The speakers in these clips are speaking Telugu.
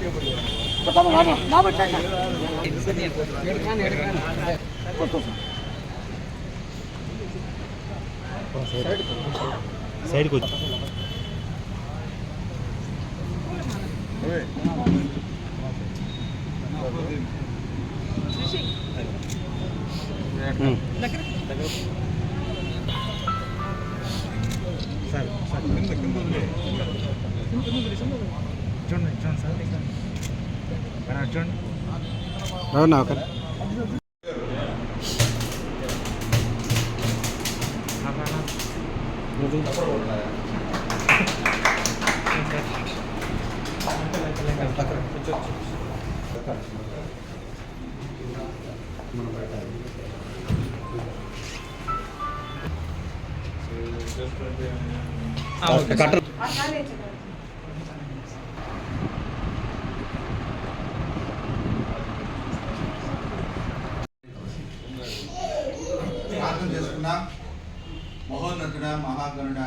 చేయబడి ఎడకాని ఎడకాని సైడ్కి వచ్చి. సార్ సార్ కింద కింద ఉంది చూడండి చూడండి సార్. చూడండి. అవునా ఒక కట్టర్ ప్రార్థన చేసుకున్నా. మహోన్నతుడ మహాగణుడ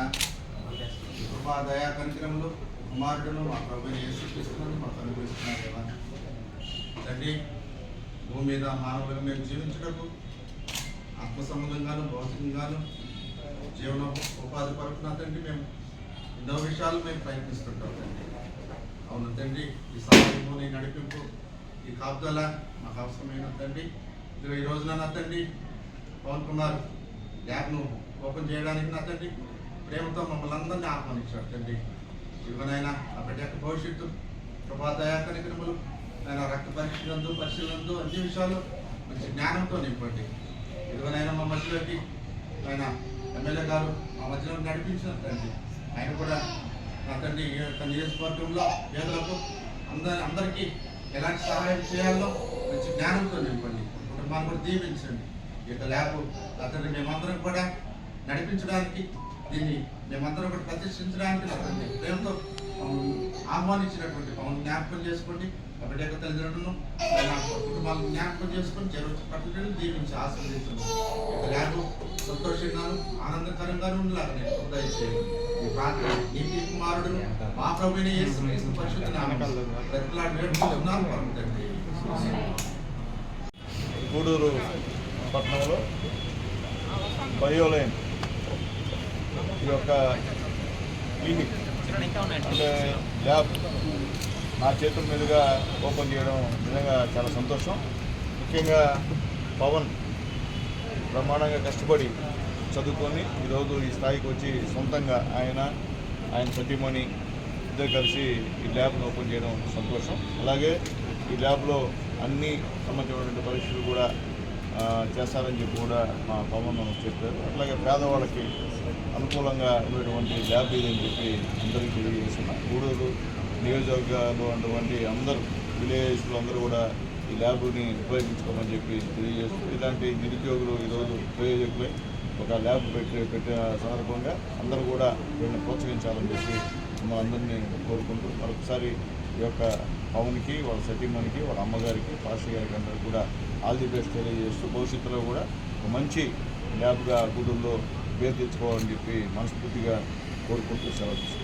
కృపా దయా కనికరములు కుమారుడును మా ప్రభు యేసుక్రీస్తులను మాకు అనుగ్రహిస్తున్నారు దేవా. తండ్రి భూమి మీద మానవులుగా మేము జీవించటకు ఆత్మ సంబంధంగాను భౌతికంగాను జీవన ఉపాధి పరపున తండ్రి మేము ఎన్నో విషయాలు మేము ప్రయత్నిస్తుంటాం తండ్రి. అవును తండ్రి ఈ సమయంలో నీ నడిపింపు ఈ కాపుదల మాకు అవసరమైన తండ్రి. ఇదిగో ఈ రోజున నా తండ్రి పవన్ కుమార్ ల్యాబ్ను ఓపెన్ చేయడానికి నా తండ్రి ప్రేమతో మమ్మల్ని అందరినీ ఆహ్వానించాడు తండ్రి. ఇదిగోనైనా ఆ బిడ్డ యొక్క భవిష్యత్తు కృపాదయా కార్యక్రమాలు ఆయన రక్త పరీక్షలందు పరిశీలనందు అన్ని విషయాలు మంచి జ్ఞానంతో నింపండి. ఇదిగోనైనా మా మధ్యలోకి ఆయన ఎమ్మెల్యే గారు మా మధ్యలో నడిపించిన తండ్రి ఆయన కూడా నా తండ్రి ఈ నియోజకవర్గంలో పేదలకు అందరి అందరికీ ఎలాంటి సహాయం చేయాలో మంచి జ్ఞానంతో నింపండి. కుటుంబాన్ని కూడా దీవించండి. ఈ యొక్క ల్యాబ్ నా తండ్రి మేమందరం కూడా నడిపించడానికి దీన్ని మేమందరం కూడా ప్రతిష్ఠించడానికి నా తండ్రి ప్రేమతో ఆహ్వానించినటువంటి పవన్ జ్ఞాపకం చేసుకోండి. కాబట్టి యొక్క తల్లిదండ్రులను కుటుంబాలను జ్ఞాపకం చేసుకొని చెరువు పట్టుదల దీవించి ఆశీర్వదించండి. ఈ ల్యాబ్ సంతోషంగాను ఆనందకరంగాను ఉండేలాగా నేను హృదయ ఈ ప్రార్థన నీతి కుమారుడు మా ప్రభుని యేసు పరిశుద్ధ ప్రతిలాడు వేడుకుంటున్నాను గూడూరు పట్టణంలో బయోలైన్ ఈ యొక్క క్లినిక్ అంటే ల్యాబ్ నా చేతుల మీదుగా ఓపెన్ చేయడం నిజంగా చాలా సంతోషం. ముఖ్యంగా పవన్ బ్రహ్మాండంగా కష్టపడి చదువుకొని ఈరోజు ఈ స్థాయికి వచ్చి సొంతంగా ఆయన ఆయన సతీమణి ఇద్దరు కలిసి ఈ ల్యాబ్ను ఓపెన్ చేయడం సంతోషం. అలాగే ఈ ల్యాబ్లో అన్ని సంబంధించినటువంటి పరీక్షలు కూడా చేస్తారని చెప్పి కూడా మా పవన్ చెప్పారు. అట్లాగే పేదవాళ్ళకి అనుకూలంగా ఉండేటువంటి ల్యాబ్ ఇదని చెప్పి అందరికీ తెలియజేస్తున్నా. గూడూరు నియోజకవర్గాల్లో ఉన్నటువంటి అందరూ విలేజ్లో అందరూ కూడా ఈ ల్యాబ్ని ఉపయోగించుకోమని చెప్పి తెలియజేస్తూ ఇలాంటి నిరుద్యోగులు ఈరోజు ప్రయోజకులై ఒక ల్యాబ్ పెట్టి పెట్టిన సందర్భంగా అందరూ కూడా వీళ్ళని ప్రోత్సహించాలని చెప్పి మా అందరినీ కోరుకుంటూ మరొకసారి ఈ యొక్క పవన్కి వాళ్ళ సతీమణికి వాళ్ళ అమ్మగారికి పాస్టర్ గారికి అందరూ కూడా ఆల్ ది బెస్ట్ తెలియజేస్తూ భవిష్యత్తులో కూడా ఒక మంచి ల్యాబ్గా గుడుల్లో పేరు తెచ్చుకోవాలని చెప్పి మనస్ఫూర్తిగా కోరుకుంటూ సెలవు